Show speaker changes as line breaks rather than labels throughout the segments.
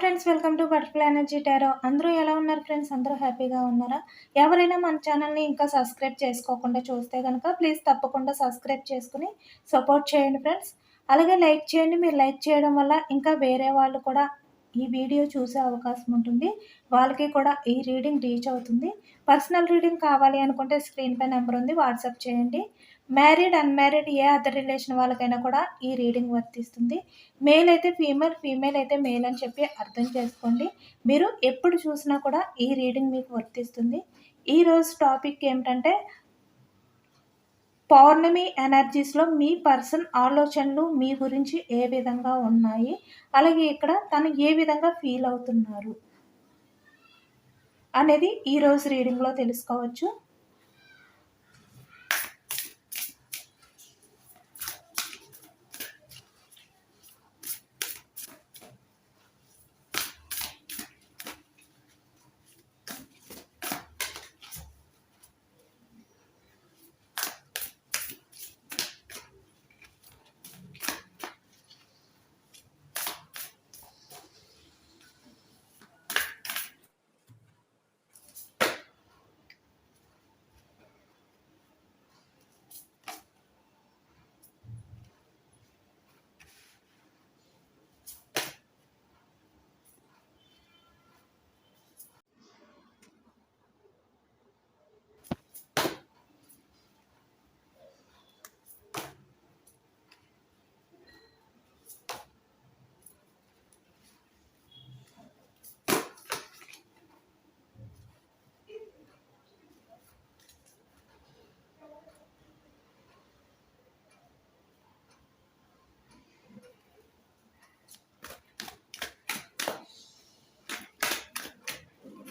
Friends welcome to butterfly energy tarot అందరూ ఎలా ఉన్నారు ఫ్రెండ్స్ అందరూ హ్యాపీగా ఉన్నారా? ఎవరైనా మన ఛానల్ని ఇంకా సబ్స్క్రైబ్ చేసుకోకుండా చూస్తే కనుక ప్లీజ్ తప్పకుండా సబ్స్క్రైబ్ చేసుకుని సపోర్ట్ చేయండి ఫ్రెండ్స్ అలాగే లైక్ చేయండి. మీరు లైక్ చేయడం వల్ల ఇంకా వేరే వాళ్ళు కూడా ఈ వీడియో చూసే అవకాశం ఉంటుంది. వాళ్ళకి కూడా ఈ రీడింగ్ రీచ్ అవుతుంది. పర్సనల్ రీడింగ్ కావాలి అనుకుంటే స్క్రీన్ పై నెంబర్ ఉంది. వాట్సాప్ చేయండి. మ్యారీడ్ అన్మ్యారీడ్ ఏ అదర్ రిలేషన్ వాళ్ళకైనా కూడా ఈ రీడింగ్ వర్తిస్తుంది మేల్ అయితే ఫీమేల్ ఫీమేల్ అయితే మేల్ అని చెప్పి అర్థం చేసుకోండి. మీరు ఎప్పుడు చూసినా కూడా ఈ రీడింగ్ మీకు వర్తిస్తుంది ఈరోజు టాపిక్ ఏమిటంటే పౌర్ణమి ఎనర్జీస్లో మీ పర్సన్ ఆలోచనలు మీ గురించి ఏ విధంగా ఉన్నాయి? అలాగే ఇక్కడ తను ఏ విధంగా ఫీల్ అవుతున్నారు? అనేది ఈరోజు రీడింగ్లో తెలుసుకోవచ్చు.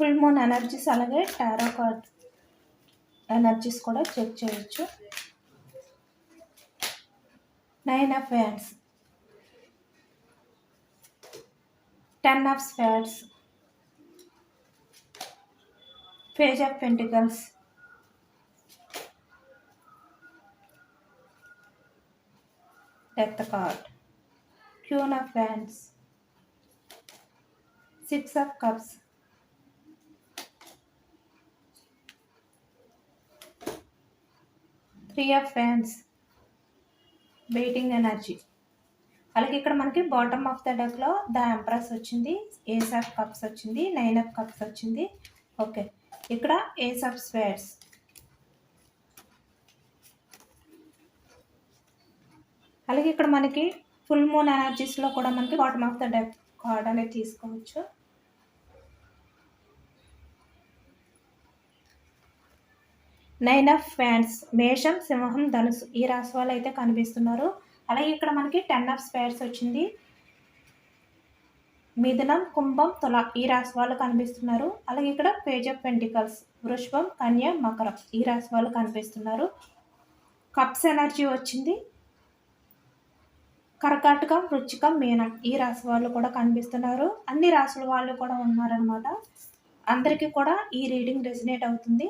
ఫుల్ మూన్ ఎనర్జీస్ అలాగే టారో కార్డ్ ఎనర్జీస్ కూడా చెక్ చేయొచ్చు. Nine of wands ten of స్పాడ్స్ page of pentacles death card queen of fans six of cups three of fans waiting energy అలాగే ఇక్కడ మనకి బాటమ్ ఆఫ్ ద డెక్లో the empress వచ్చింది ace of cups వచ్చింది nine of cups వచ్చింది. Okay ఇక్కడ ace of స్వేర్స్ అలాగే ఇక్కడ మనకి ఫుల్ మూన్ ఎనర్జీస్లో కూడా మనకి bottom of the deck card అనేది తీసుకోవచ్చు. నైన్ ఆఫ్ ఫ్యాన్స్ మేషం సింహం ధనుసు ఈ రాశి వాళ్ళు అయితే కనిపిస్తున్నారు. అలాగే ఇక్కడ మనకి టెన్ ఆఫ్ స్పేర్స్ వచ్చింది. మిథునం కుంభం తుల ఈ రాశి వాళ్ళు కనిపిస్తున్నారు. అలాగే ఇక్కడ పేజ్ ఆఫ్ పెంటికల్స్ వృషభం కన్య మకరం ఈ రాశి వాళ్ళు కనిపిస్తున్నారు. కప్స్ ఎనర్జీ వచ్చింది. కర్కాటకం వృచ్చికం మీనం ఈ రాశి వాళ్ళు కూడా కనిపిస్తున్నారు. అన్ని రాశుల వాళ్ళు కూడా ఉన్నారనమాట అందరికీ కూడా ఈ రీడింగ్ రెసినేట్ అవుతుంది.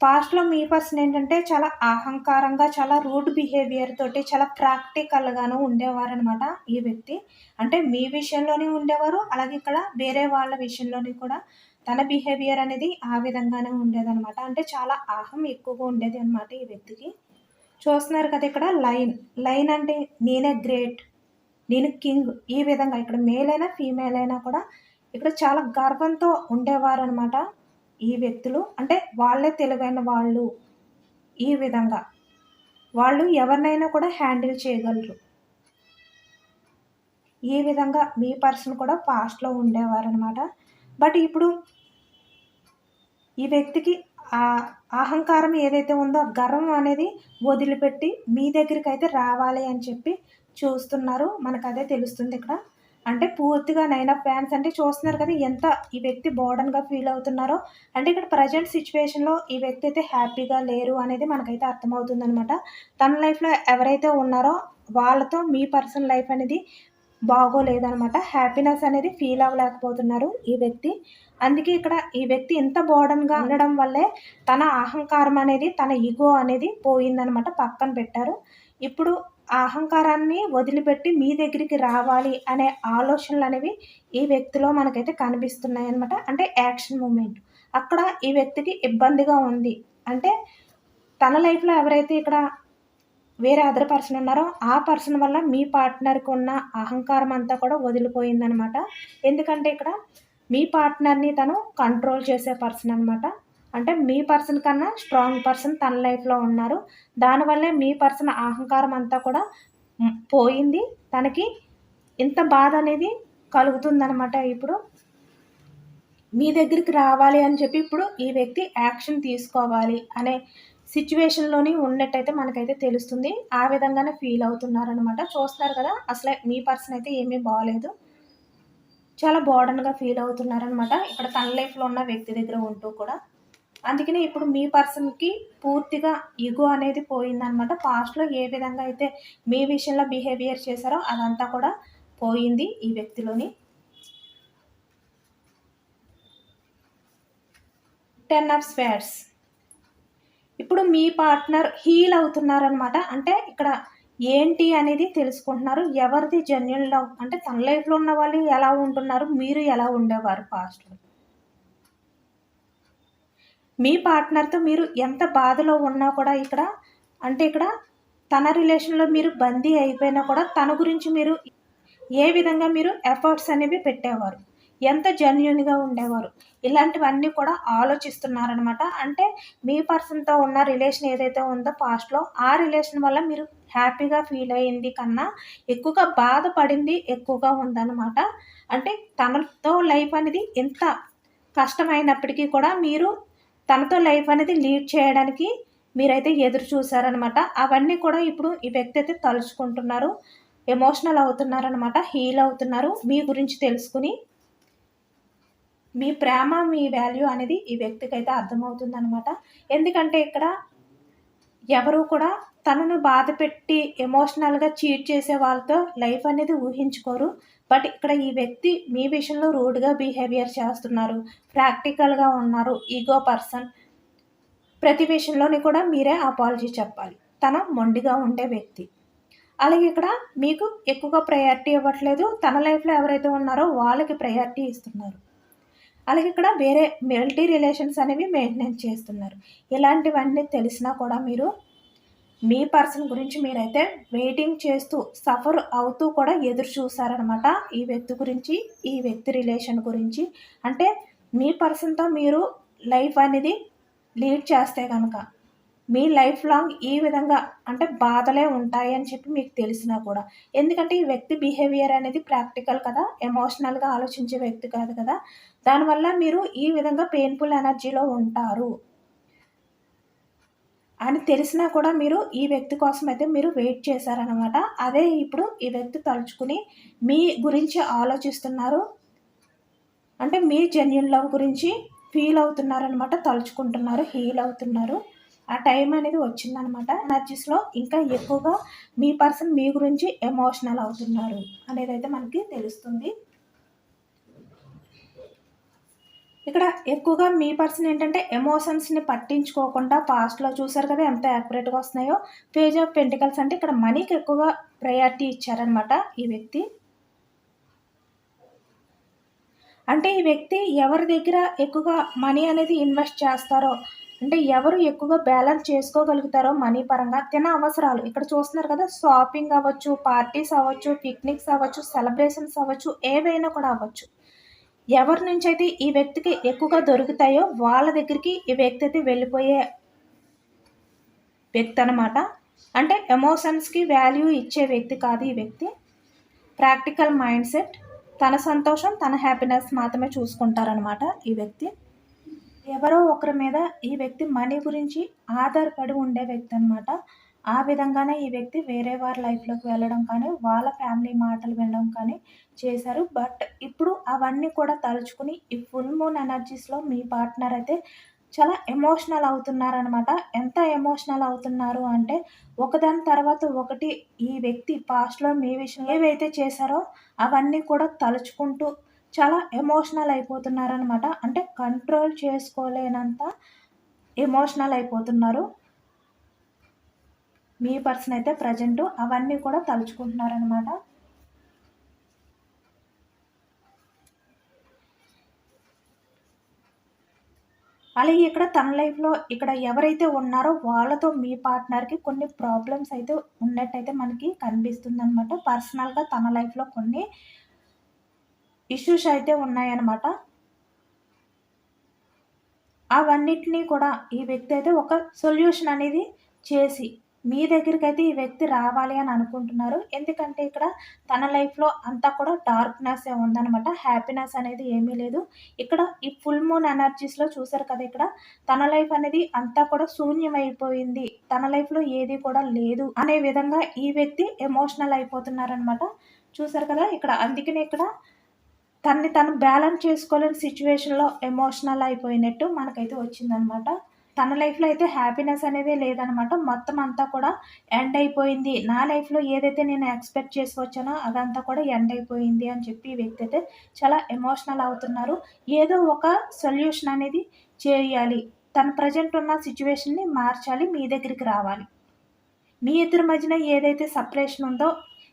పాస్ట్లో మీ పర్సన్ ఏంటంటే చాలా అహంకారంగా చాలా రూడ్ బిహేవియర్ తోటి చాలా ప్రాక్టికల్గాను ఉండేవారు అనమాట ఈ వ్యక్తి. అంటే మీ విషయంలోనే ఉండేవారు అలాగే ఇక్కడ వేరే వాళ్ళ విషయంలోనే కూడా తన బిహేవియర్ అనేది ఆ విధంగానే ఉండేదనమాట. అంటే చాలా అహం ఎక్కువగా ఉండేది అనమాట ఈ వ్యక్తికి. చూస్తున్నారు కదా ఇక్కడ లైన్. లైన్ అంటే నేనే గ్రేట్ నేను కింగ్ ఈ విధంగా ఇక్కడ మేల్ అయినా ఫీమేల్ అయినా కూడా ఇక్కడ చాలా గర్వంతో ఉండేవారు అనమాట ఈ వ్యక్తులు అంటే వాళ్ళే తెలివైన వాళ్ళు ఈ విధంగా. వాళ్ళు ఎవరినైనా కూడా హ్యాండిల్ చేయగలరు. ఈ విధంగా మీ పర్సన్ కూడా పాస్ట్లో ఉండేవారు అనమాట బట్ ఇప్పుడు ఈ వ్యక్తికి ఆ అహంకారం ఏదైతే ఉందో గర్వం అనేది వదిలిపెట్టి మీ దగ్గరికి అయితే రావాలి అని చెప్పి చూస్తున్నారు. మనకు అదే తెలుస్తుంది ఇక్కడ. అంటే పూర్తిగా నైన్ ఆఫ్ ఫ్యాన్స్ అంటే చూస్తున్నారు కదా ఎంత ఈ వ్యక్తి బోర్డన్గా ఫీల్ అవుతున్నారో. అంటే ఇక్కడ ప్రజెంట్ సిచ్యువేషన్లో ఈ వ్యక్తి అయితే హ్యాపీగా లేరు అనేది మనకైతే అర్థమవుతుంది అనమాట తన లైఫ్లో ఎవరైతే ఉన్నారో వాళ్ళతో మీ పర్సనల్ లైఫ్ అనేది బాగోలేదనమాట హ్యాపీనెస్ అనేది ఫీల్ అవ్వలేకపోతున్నారు ఈ వ్యక్తి. అందుకే ఇక్కడ ఈ వ్యక్తి ఇంత బోర్డన్గా ఉండడం వల్లే తన అహంకారం అనేది తన ఈగో అనేది పోయిందనమాట పక్కన పెట్టారు. ఇప్పుడు ఆ అహంకారాన్ని వదిలిపెట్టి మీ దగ్గరికి రావాలి అనే ఆలోచనలు అనేవి ఈ వ్యక్తిలో మనకైతే కనిపిస్తున్నాయి అనమాట అంటే యాక్షన్ మూమెంట్. అక్కడ ఈ వ్యక్తికి ఇబ్బందిగా ఉంది. అంటే తన లైఫ్లో ఎవరైతే ఇక్కడ వేరే అదర్ పర్సన్ ఉన్నారో ఆ పర్సన్ వల్ల మీ పార్ట్నర్కి ఉన్న అహంకారం అంతా కూడా వదిలిపోయిందనమాట ఎందుకంటే ఇక్కడ మీ పార్ట్నర్ని తను కంట్రోల్ చేసే పర్సన్ అనమాట అంటే మీ పర్సన్ కన్నా స్ట్రాంగ్ పర్సన్ తన లైఫ్లో ఉన్నారు. దానివల్లే మీ పర్సన్ అహంకారం అంతా కూడా పోయింది. తనకి ఇంత బాధ అనేది కలుగుతుందనమాట ఇప్పుడు. మీ దగ్గరికి రావాలి అని చెప్పి ఇప్పుడు ఈ వ్యక్తి యాక్షన్ తీసుకోవాలి అనే సిచ్యువేషన్లోని ఉన్నట్టయితే మనకైతే తెలుస్తుంది. ఆ విధంగానే ఫీల్ అవుతున్నారనమాట చూస్తున్నారు కదా అసలే మీ పర్సన్ అయితే ఏమీ బాగాలేదు చాలా బోర్డన్గా ఫీల్ అవుతున్నారనమాట ఇక్కడ తన లైఫ్లో ఉన్న వ్యక్తి దగ్గర ఉంటూ కూడా. అందుకనే ఇప్పుడు మీ పర్సన్కి పూర్తిగా ఇగో అనేది పోయిందనమాట పాస్ట్లో ఏ విధంగా అయితే మీ విషయంలో బిహేవియర్ చేశారో అదంతా కూడా పోయింది ఈ వ్యక్తిలోని. టెన్ ఆఫ్ స్వేర్స్ ఇప్పుడు మీ పార్ట్నర్ హీల్ అవుతున్నారనమాట అంటే ఇక్కడ ఏంటి అనేది తెలుసుకుంటున్నారు. ఎవరిది జెన్యున్ లవ్ అంటే తన లైఫ్లో ఉన్న వాళ్ళు ఎలా ఉంటున్నారు? మీరు ఎలా ఉండేవారు పాస్ట్లో మీ పార్ట్నర్తో మీరు ఎంత బాధలో ఉన్నా కూడా ఇక్కడ అంటే ఇక్కడ తన రిలేషన్లో మీరు బందీ అయిపోయినా కూడా తన గురించి మీరు ఏ విధంగా మీరు ఎఫర్ట్స్ అనేవి పెట్టేవారు? ఎంత జెన్యున్గా ఉండేవారు? ఇలాంటివన్నీ కూడా ఆలోచిస్తున్నారనమాట అంటే మీ పర్సన్తో ఉన్న రిలేషన్ ఏదైతే ఉందో పాస్ట్లో ఆ రిలేషన్ వల్ల మీరు హ్యాపీగా ఫీల్ అయ్యింది కన్నా ఎక్కువగా బాధపడింది ఎక్కువగా ఉందన్నమాట. అంటే తనతో లైఫ్ అనేది ఎంత కష్టమైనప్పటికీ కూడా మీరు తనతో లైఫ్ అనేది లీడ్ చేయడానికి మీరైతే ఎదురు చూసారనమాట అవన్నీ కూడా ఇప్పుడు ఈ వ్యక్తి అయితే తలుచుకుంటున్నారు. ఎమోషనల్ అవుతున్నారనమాట హీల్ అవుతున్నారు. మీ గురించి తెలుసుకుని మీ ప్రేమ మీ వాల్యూ అనేది ఈ వ్యక్తికి అయితే అర్థమవుతుంది అనమాట ఎందుకంటే ఇక్కడ ఎవరు కూడా తనను బాధ పెట్టి ఎమోషనల్గా చీట్ చేసే వాళ్ళతో లైఫ్ అనేది ఊహించుకోరు. బట్ ఇక్కడ ఈ వ్యక్తి మీ విషయంలో రూడ్గా బిహేవియర్ చేస్తున్నారు. ప్రాక్టికల్గా ఉన్నారు. ఈగో పర్సన్ ప్రతి విషయంలోని కూడా మీరే అపాలజీ చెప్పాలి. తన మొండిగా ఉండే వ్యక్తి. అలాగే ఇక్కడ మీకు ఎక్కువగా ప్రయారిటీ ఇవ్వట్లేదు. తన లైఫ్లో ఎవరైతే ఉన్నారో వాళ్ళకి ప్రయారిటీ ఇస్తున్నారు. అలాగే ఇక్కడ వేరే మల్టీ రిలేషన్స్ అనేవి మెయింటెనెన్స్ చేస్తున్నారు. ఇలాంటివన్నీ తెలిసినా కూడా మీరు మీ పర్సన్ గురించి మీరైతే వెయిటింగ్ చేస్తూ సఫర్ అవుతూ కూడా ఎదురు చూసారనమాట ఈ వ్యక్తి గురించి ఈ వ్యక్తి రిలేషన్ గురించి. అంటే మీ పర్సన్తో మీరు లైఫ్ అనేది లీడ్ చేస్తే కనుక మీ లైఫ్ లాంగ్ ఈ విధంగా అంటే బాధలే ఉంటాయి అని చెప్పి మీకు తెలిసినా కూడా. ఎందుకంటే ఈ వ్యక్తి బిహేవియర్ అనేది ప్రాక్టికల్ కదా ఎమోషనల్గా ఆలోచించే వ్యక్తి కాదు కదా. దానివల్ల మీరు ఈ విధంగా పెయిన్ఫుల్ ఎనర్జీలో ఉంటారు. అని తెలిసినా కూడా మీరు ఈ వ్యక్తి కోసం అయితే మీరు వెయిట్ చేశారనమాట అదే ఇప్పుడు ఈ వ్యక్తి తలుచుకుని మీ గురించి ఆలోచిస్తున్నారు. అంటే మీ జెన్యున్ లవ్ గురించి ఫీల్ అవుతున్నారనమాట తలుచుకుంటున్నారు హీల్ అవుతున్నారు. ఆ టైం అనేది వచ్చిందనమాట. ఎనర్జీస్లో ఇంకా ఎక్కువగా మీ పర్సన్ మీ గురించి ఎమోషనల్ అవుతున్నారు అనేది అయితే మనకి తెలుస్తుంది. ఇక్కడ ఎక్కువగా మీ పర్సన్ ఏంటంటే ఎమోషన్స్ని పట్టించుకోకుండా పాస్ట్లో చూసారు కదా ఎంత యాక్యురేట్గా వస్తున్నాయో పేజ్ ఆఫ్ పెంటికల్స్ అంటే ఇక్కడ మనీకి ఎక్కువగా ప్రయారిటీ ఇచ్చారనమాట ఈ వ్యక్తి. అంటే ఈ వ్యక్తి ఎవరి దగ్గర ఎక్కువగా మనీ అనేది ఇన్వెస్ట్ చేస్తారో అంటే ఎవరు ఎక్కువగా బ్యాలెన్స్ చేసుకోగలుగుతారో మనీ పరంగా తిన అవసరాలు. ఇక్కడ చూస్తున్నారు కదా షాపింగ్ అవ్వచ్చు పార్టీస్ అవ్వచ్చు పిక్నిక్స్ అవ్వచ్చు సెలబ్రేషన్స్ అవ్వచ్చు ఏవైనా కూడా అవ్వచ్చు. ఎవరి నుంచి అయితే ఈ వ్యక్తికి ఎక్కువగా దొరుకుతాయో వాళ్ళ దగ్గరికి ఈ వ్యక్తి అయితే వెళ్ళిపోయే వ్యక్తి అనమాట అంటే ఎమోషన్స్కి వాల్యూ ఇచ్చే వ్యక్తి కాదు ఈ వ్యక్తి. ప్రాక్టికల్ మైండ్ సెట్ తన సంతోషం తన హ్యాపీనెస్ మాత్రమే చూసుకుంటారనమాట ఈ వ్యక్తి. ఎవరో ఒకరి మీద ఈ వ్యక్తి మనీ గురించి ఆధారపడి ఉండే వ్యక్తి అనమాట ఆ విధంగానే ఈ వ్యక్తి వేరే వారి లైఫ్లోకి వెళ్ళడం కానీ వాళ్ళ ఫ్యామిలీ మాటలు వినడం కానీ చేశారు. బట్ ఇప్పుడు అవన్నీ కూడా తలుచుకుని ఈ ఫుల్ మూన్ ఎనర్జీస్లో మీ పార్ట్నర్ అయితే చాలా ఎమోషనల్ అవుతున్నారనమాట ఎంత ఎమోషనల్ అవుతున్నారు అంటే ఒకదాని తర్వాత ఒకటి ఈ వ్యక్తి పాస్ట్లో మీ విషయం ఏవైతే చేశారో అవన్నీ కూడా తలుచుకుంటూ చాలా ఎమోషనల్ అయిపోతున్నారనమాట అంటే కంట్రోల్ చేసుకోలేనంత ఎమోషనల్ అయిపోతున్నారు. మీ పర్సన్ అయితే ప్రజెంట్ అవన్నీ కూడా తలుచుకుంటున్నారనమాట అలాగే ఇక్కడ తన లైఫ్లో ఇక్కడ ఎవరైతే ఉన్నారో వాళ్ళతో మీ పార్ట్నర్కి కొన్ని ప్రాబ్లమ్స్ అయితే ఉన్నట్టయితే మనకి కనిపిస్తుంది అనమాట పర్సనల్గా తన లైఫ్లో కొన్ని ఇష్యూస్ అయితే ఉన్నాయన్నమాట. అవన్నిటినీ కూడా ఈ వ్యక్తి అయితే ఒక సొల్యూషన్ అనేది చేసి మీ దగ్గరికి అయితే ఈ వ్యక్తి రావాలి అని అనుకుంటున్నారు. ఎందుకంటే ఇక్కడ తన లైఫ్లో అంతా కూడా డార్క్నెస్ ఉందనమాట హ్యాపీనెస్ అనేది ఏమీ లేదు. ఇక్కడ ఈ ఫుల్ మూన్ ఎనర్జీస్లో చూసారు కదా ఇక్కడ తన లైఫ్ అనేది అంతా కూడా శూన్యమైపోయింది. తన లైఫ్లో ఏది కూడా లేదు అనే విధంగా ఈ వ్యక్తి ఎమోషనల్ అయిపోతున్నారనమాట చూసారు కదా ఇక్కడ అందుకనే ఇక్కడ తన్ని తను బ్యాలెన్స్ చేసుకోలేని సిచ్యువేషన్లో ఎమోషనల్ అయిపోయినట్టు మనకైతే వచ్చిందనమాట. తన లైఫ్లో అయితే హ్యాపీనెస్ అనేది లేదనమాట. మొత్తం అంతా కూడా ఎండ్ అయిపోయింది. నా లైఫ్లో ఏదైతే నేను ఎక్స్పెక్ట్ చేసి వచ్చానో అదంతా కూడా ఎండ్ అయిపోయింది అని చెప్పి ఈ వ్యక్తి అయితే చాలా ఎమోషనల్ అవుతున్నారు. ఏదో ఒక సొల్యూషన్ అనేది చేయాలి. తన ప్రజెంట్ ఉన్న సిచ్యువేషన్ని మార్చాలి. మీ దగ్గరికి రావాలి. మీ ఇద్దరి మధ్యన ఏదైతే సపరేషన్ ఉందో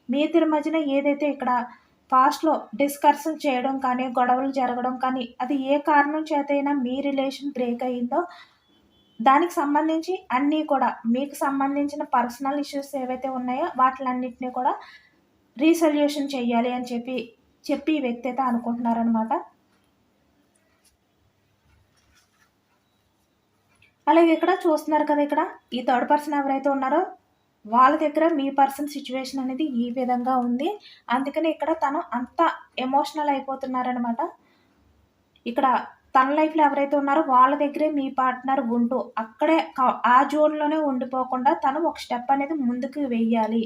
మీ ఇద్దరి మధ్యన ఏదైతే ఇక్కడ పాస్ట్లో డిస్కర్షన్ చేయడం కానీ గొడవలు జరగడం కానీ అది ఏ కారణం చేతైనా మీ రిలేషన్ బ్రేక్ అయ్యిందో దానికి సంబంధించి అన్నీ కూడా మీకు సంబంధించిన పర్సనల్ ఇష్యూస్ ఏవైతే ఉన్నాయో వాటిలన్నింటినీ కూడా రీసొల్యూషన్ చేయాలి అని చెప్పి చెప్పి ఈ వ్యక్తి అయితే అనుకుంటున్నారనమాట అలాగే ఇక్కడ చూస్తున్నారు కదా ఇక్కడ ఈ థర్డ్ పర్సన్ ఎవరైతే ఉన్నారో వాళ్ళ దగ్గర మీ పర్సన్ సిచ్యువేషన్ అనేది ఈ విధంగా ఉంది. అందుకని ఇక్కడ తను అంత ఎమోషనల్ అయిపోతున్నారనమాట ఇక్కడ తన లైఫ్లో ఎవరైతే ఉన్నారో వాళ్ళ దగ్గరే మీ పార్ట్నర్ ఉంటూ అక్కడే ఆ జోన్లోనే ఉండిపోకుండా తను ఒక స్టెప్ అనేది ముందుకు వెయ్యాలి.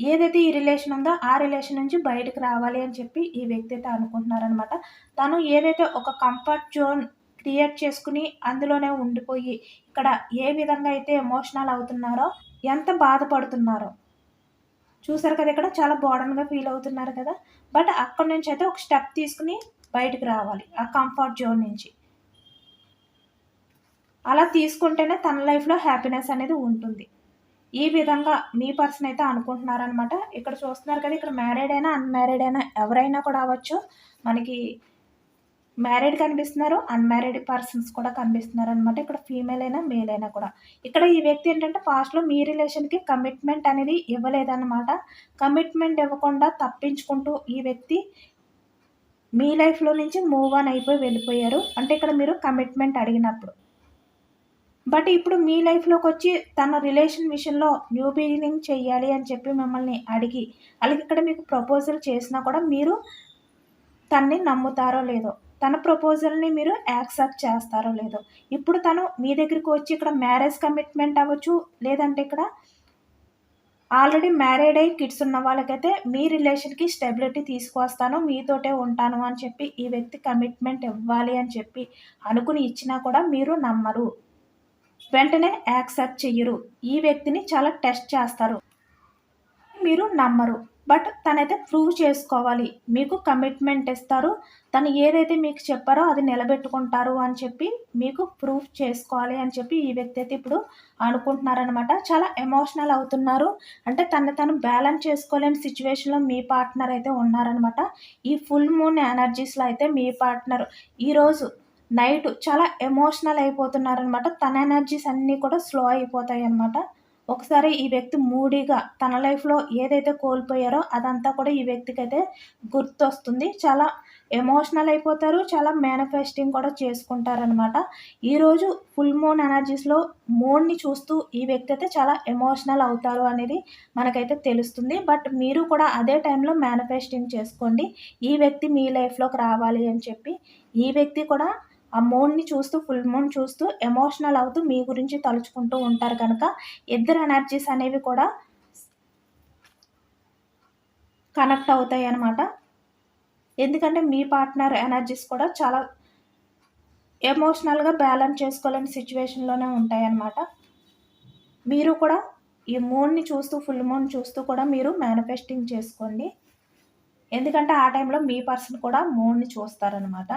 ఏదైతే ఈ రిలేషన్ ఉందో ఆ రిలేషన్ నుంచి బయటకు రావాలి అని చెప్పి ఈ వ్యక్తి అయితే అనుకుంటున్నారనమాట తను ఏదైతే ఒక కంఫర్ట్ జోన్ క్రియేట్ చేసుకుని అందులోనే ఉండిపోయి ఇక్కడ ఏ విధంగా అయితే ఎమోషనల్ అవుతున్నారో ఎంత బాధపడుతున్నారో. చూసారు కదా ఇక్కడ చాలా బోర్డన్గా ఫీల్ అవుతున్నారు కదా. బట్ అక్కడి నుంచి అయితే ఒక స్టెప్ తీసుకుని బయటకు రావాలి ఆ కంఫర్ట్ జోన్ నుంచి. అలా తీసుకుంటేనే తన లైఫ్లో హ్యాపీనెస్ అనేది ఉంటుంది. ఈ విధంగా మీ పర్సన్ అయితే అనుకుంటున్నారనమాట ఇక్కడ చూస్తున్నారు కదా ఇక్కడ మ్యారీడ్ అయినా అన్మ్యారీడ్ అయినా ఎవరైనా కూడా అవ్వచ్చు. మనకి మ్యారీడ్ కనిపిస్తున్నారు. అన్మ్యారీడ్ పర్సన్స్ కూడా కనిపిస్తున్నారు అనమాట ఇక్కడ ఫీమేల్ అయినా మేల్ అయినా కూడా. ఇక్కడ ఈ వ్యక్తి ఏంటంటే పాస్ట్లో మీ రిలేషన్కి కమిట్మెంట్ అనేది ఇవ్వలేదన్నమాట. కమిట్మెంట్ ఇవ్వకుండా తప్పించుకుంటూ ఈ వ్యక్తి మీ లైఫ్లో నుంచి మూవ్ ఆన్ అయిపోయి వెళ్ళిపోయారు. అంటే ఇక్కడ మీరు కమిట్మెంట్ అడిగినప్పుడు. బట్ ఇప్పుడు మీ లైఫ్లోకి వచ్చి తన రిలేషన్ విషయంలో న్యూ బిగినింగ్ చేయాలి అని చెప్పి మిమ్మల్ని అడిగి అలాగే ఇక్కడ మీకు ప్రపోజల్ చేసినా కూడా మీరు తన్ని నమ్ముతారో లేదో తన ప్రపోజల్ని మీరు యాక్సెప్ట్ చేస్తారో లేదో. ఇప్పుడు తను మీ దగ్గరికి వచ్చి ఇక్కడ మ్యారేజ్ కమిట్మెంట్ అవ్వచ్చు లేదంటే ఇక్కడ ఆల్రెడీ మ్యారీడ్ అయ్యి కిడ్స్ ఉన్న వాళ్ళకైతే మీ రిలేషన్కి స్టెబిలిటీ తీసుకొస్తాను మీతోటే ఉంటాను అని చెప్పి ఈ వ్యక్తి కమిట్మెంట్ ఇవ్వాలి అని చెప్పి అనుకుని ఇచ్చినా కూడా మీరు నమ్మరు. వెంటనే యాక్సెప్ట్ చెయ్యరు. ఈ వ్యక్తిని చాలా టెస్ట్ చేస్తారు. మీరు నమ్మరు. బట్ తనైతే ప్రూవ్ చేసుకోవాలి. మీకు కమిట్మెంట్ ఇస్తారు. తను ఏదైతే మీకు చెప్పారో అది నిలబెట్టుకుంటారు అని చెప్పి మీకు ప్రూఫ్ చేసుకోవాలి అని చెప్పి ఈ వ్యక్తి అయితే ఇప్పుడు అనుకుంటున్నారనమాట చాలా ఎమోషనల్ అవుతున్నారు. అంటే తను తను బ్యాలెన్స్ చేసుకోలేని సిచ్యువేషన్లో మీ పార్ట్నర్ అయితే ఉన్నారనమాట ఈ ఫుల్ మూన్ ఎనర్జీస్లో అయితే మీ పార్ట్నర్ ఈరోజు నైట్ చాలా ఎమోషనల్ అయిపోతున్నారనమాట తన ఎనర్జీస్ అన్నీ కూడా స్లో అయిపోతాయి అనమాట ఒకసారి ఈ వ్యక్తి మూడీగా తన లైఫ్లో ఏదైతే కోల్పోయారో అదంతా కూడా ఈ వ్యక్తికి అయితే గుర్తొస్తుంది. చాలా ఎమోషనల్ అయిపోతారు చాలా మేనిఫెస్టింగ్ కూడా చేసుకుంటారనమాట ఈరోజు ఫుల్ మూన్ ఎనర్జీస్లో మూడ్ని చూస్తూ ఈ వ్యక్తి అయితే చాలా ఎమోషనల్ అవుతారు అనేది మనకైతే తెలుస్తుంది. బట్ మీరు కూడా అదే టైంలో మేనిఫెస్టింగ్ చేసుకోండి. ఈ వ్యక్తి మీ లైఫ్లోకి రావాలి అని చెప్పి. ఈ వ్యక్తి కూడా ఆ మూడ్ని చూస్తూ ఫుల్ మూన్ చూస్తూ ఎమోషనల్ అవుతూ మీ గురించి తలుచుకుంటూ ఉంటారు కనుక ఇద్దరు ఎనర్జీస్ అనేవి కూడా కనెక్ట్ అవుతాయి అన్నమాట. ఎందుకంటే మీ పార్ట్నర్ ఎనర్జీస్ కూడా చాలా ఎమోషనల్గా బ్యాలెన్స్ చేసుకోలేని సిచ్యువేషన్లోనే ఉంటాయి మీరు కూడా ఈ మూడ్ని చూస్తూ ఫుల్ మూన్ చూస్తూ కూడా మీరు మేనిఫెస్టింగ్ చేసుకోండి. ఎందుకంటే ఆ టైంలో మీ పర్సన్ కూడా మూడ్ని చూస్తారనమాట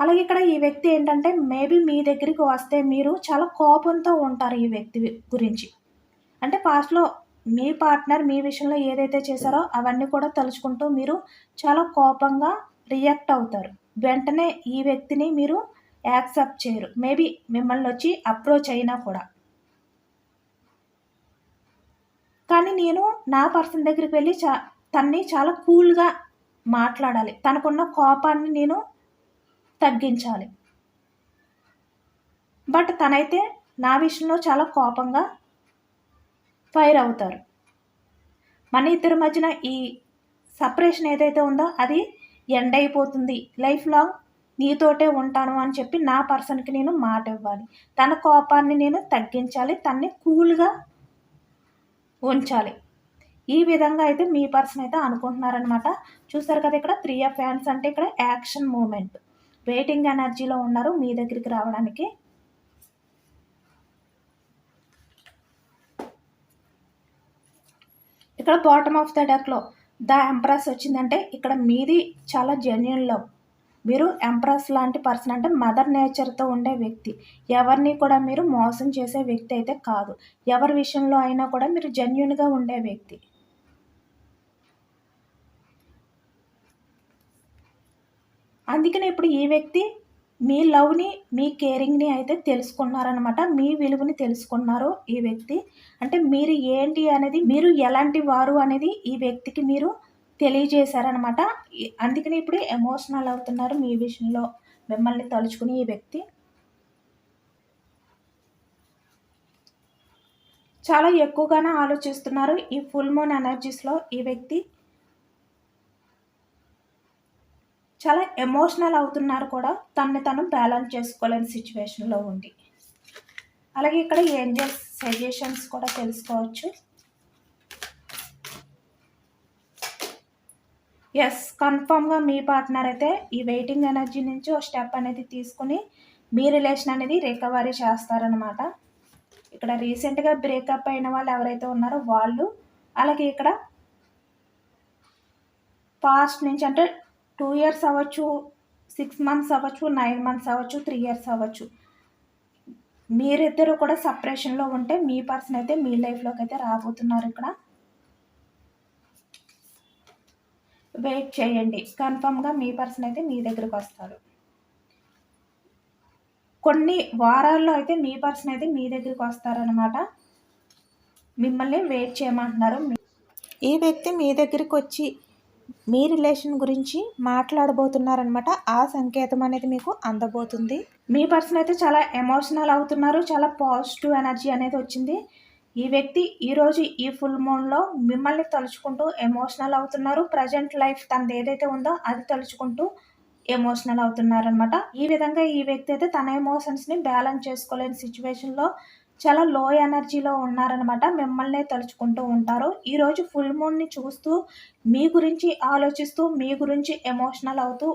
అలాగే ఇక్కడ ఈ వ్యక్తి ఏంటంటే మేబీ మీ దగ్గరికి వస్తే మీరు చాలా కోపంతో ఉంటారు ఈ వ్యక్తి గురించి. అంటే పాస్ట్లో మీ పార్ట్నర్ మీ విషయంలో ఏదైతే చేశారో అవన్నీ కూడా తలుచుకుంటూ మీరు చాలా కోపంగా రియాక్ట్ అవుతారు. వెంటనే ఈ వ్యక్తిని మీరు యాక్సెప్ట్ చేయరు. మేబీ మిమ్మల్ని వచ్చి అప్రోచ్ అయినా కూడా. కానీ నేను నా పర్సన్ దగ్గరికి వెళ్ళి చా తన్ని చాలా కూల్గా మాట్లాడాలి. తనకున్న కోపాన్ని నేను తగ్గించాలి. బట్ తనైతే నా విషయంలో చాలా కోపంగా ఫైర్ అవుతారు. మన ఇద్దరి మధ్యన ఈ సపరేషన్ ఏదైతే ఉందో అది ఎండ్ అయిపోతుంది. లైఫ్ లాంగ్ నీతోటే ఉంటాను అని చెప్పి నా పర్సన్కి నేను మాట ఇవ్వాలి. తన కోపాన్ని నేను తగ్గించాలి తన్ని కూల్గా ఉంచాలి. ఈ విధంగా అయితే మీ పర్సన్ అయితే అనుకుంటున్నారనమాట చూసారు కదా ఇక్కడ త్రీ ఆఫ్ ఫ్యాన్స్ అంటే ఇక్కడ యాక్షన్ మూమెంట్. వెయిటింగ్ ఎనర్జీలో ఉన్నారు మీ దగ్గరికి రావడానికి. ఇక్కడ బాటమ్ ఆఫ్ ద డెక్లో ద ఎంప్రెస్ వచ్చిందంటే ఇక్కడ మీది చాలా జెన్యున్ లవ్ మీరు ఎంప్రెస్ లాంటి పర్సన్ అంటే మదర్ నేచర్తో ఉండే వ్యక్తి. ఎవరిని కూడా మీరు మోసం చేసే వ్యక్తి అయితే కాదు. ఎవరి విషయంలో అయినా కూడా మీరు జెన్యున్గా ఉండే వ్యక్తి. అందుకనే ఇప్పుడు ఈ వ్యక్తి మీ లవ్ని మీ కేరింగ్ని అయితే తెలుసుకున్నారనమాట మీ విలువని తెలుసుకున్నారు ఈ వ్యక్తి. అంటే మీరు ఏంటి అనేది మీరు ఎలాంటి వారు అనేది ఈ వ్యక్తికి మీరు తెలియజేశారనమాట అందుకని ఇప్పుడు ఎమోషనల్ అవుతున్నారు మీ విషయంలో. మిమ్మల్ని తలుచుకుని ఈ వ్యక్తి. చాలా ఎక్కువగానే ఆలోచిస్తున్నారు ఈ ఫుల్ మూన్ ఎనర్జీస్లో ఈ వ్యక్తి. చాలా ఎమోషనల్ అవుతున్నారు కూడా. తనని తను బ్యాలెన్స్ చేసుకోలేని సిచ్యువేషన్లో ఉంది. అలాగే ఇక్కడ ఏంజల్స్ సజెషన్స్ కూడా తెలుసుకోవచ్చు. ఎస్ కన్ఫామ్గా మీ పార్ట్నర్ అయితే ఈ వెయిటింగ్ ఎనర్జీ నుంచి ఒక స్టెప్ అనేది తీసుకుని మీ రిలేషన్ అనేది రికవరీ చేస్తారనమాట ఇక్కడ రీసెంట్గా బ్రేకప్ అయిన వాళ్ళు ఎవరైతే ఉన్నారో వాళ్ళు అలాగే ఇక్కడ పాస్ట్ నుంచి అంటే టూ ఇయర్స్ అవ్వచ్చు సిక్స్ మంత్స్ అవ్వచ్చు నైన్ మంత్స్ అవ్వచ్చు త్రీ ఇయర్స్ అవ్వచ్చు. మీరిద్దరు కూడా సపరేషన్లో ఉంటే మీ పర్సన్ అయితే మీ లైఫ్లోకి అయితే రాబోతున్నారు ఇక్కడ. వెయిట్ చేయండి. కన్ఫామ్గా మీ పర్సన్ అయితే మీ దగ్గరకు వస్తారు. కొన్ని వారాల్లో అయితే మీ పర్సన్ అయితే మీ దగ్గరికి వస్తారనమాట మిమ్మల్ని వెయిట్ చేయమంటున్నారు. ఈ వ్యక్తి మీ దగ్గరికి వచ్చి మీ రిలేషన్ గురించి మాట్లాడబోతున్నారనమాట ఆ సంకేతం అనేది మీకు అందబోతుంది. మీ పర్సన్ అయితే చాలా ఎమోషనల్ అవుతున్నారు. చాలా పాజిటివ్ ఎనర్జీ అనేది వచ్చింది. ఈ వ్యక్తి ఈరోజు ఈ ఫుల్ మూన్లో మిమ్మల్ని తలుచుకుంటూ ఎమోషనల్ అవుతున్నారు. ప్రజెంట్ లైఫ్ తనది ఏదైతే ఉందో అది తలుచుకుంటూ ఎమోషనల్ అవుతున్నారనమాట ఈ విధంగా ఈ వ్యక్తి అయితే తన ఎమోషన్స్ని బ్యాలెన్స్ చేసుకోలేని సిచ్యువేషన్లో చాలా లో ఎనర్జీలో ఉన్నారనమాట మిమ్మల్నే తలుచుకుంటూ ఉంటారు. ఈరోజు ఫుల్ మూన్ని చూస్తూ మీ గురించి ఆలోచిస్తూ మీ గురించి ఎమోషనల్ అవుతూ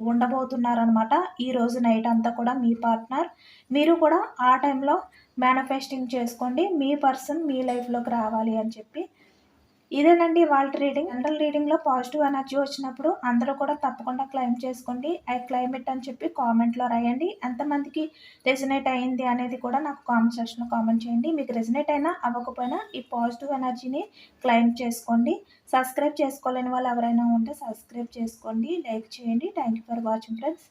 ఉండబోతున్నారనమాట ఈరోజు నైట్ అంతా కూడా మీ పార్ట్నర్ మీరు కూడా ఆ టైంలో మేనిఫెస్టింగ్ చేసుకోండి. మీ పర్సన్ మీ లైఫ్లోకి రావాలి అని చెప్పి. ఇదేనండి వాళ్ళ రీడింగ్. జనరల్ రీడింగ్లో పాజిటివ్ ఎనర్జీ వచ్చినప్పుడు అందరూ కూడా తప్పకుండా క్లైమ్ చేసుకోండి. ఐ క్లైమేట్ అని చెప్పి కామెంట్లో రాయండి. ఎంతమందికి రెజినేట్ అయింది అనేది కూడా నాకు కామెంట్ సెక్షన్లో కామెంట్ చేయండి. మీకు రెజినేట్ అయినా అవ్వకపోయినా ఈ పాజిటివ్ ఎనర్జీని క్లైమ్ చేసుకోండి. సబ్స్క్రైబ్ చేసుకోలేని వాళ్ళు ఎవరైనా ఉంటే సబ్స్క్రైబ్ చేసుకోండి. లైక్ చేయండి. Thank you for watching friends.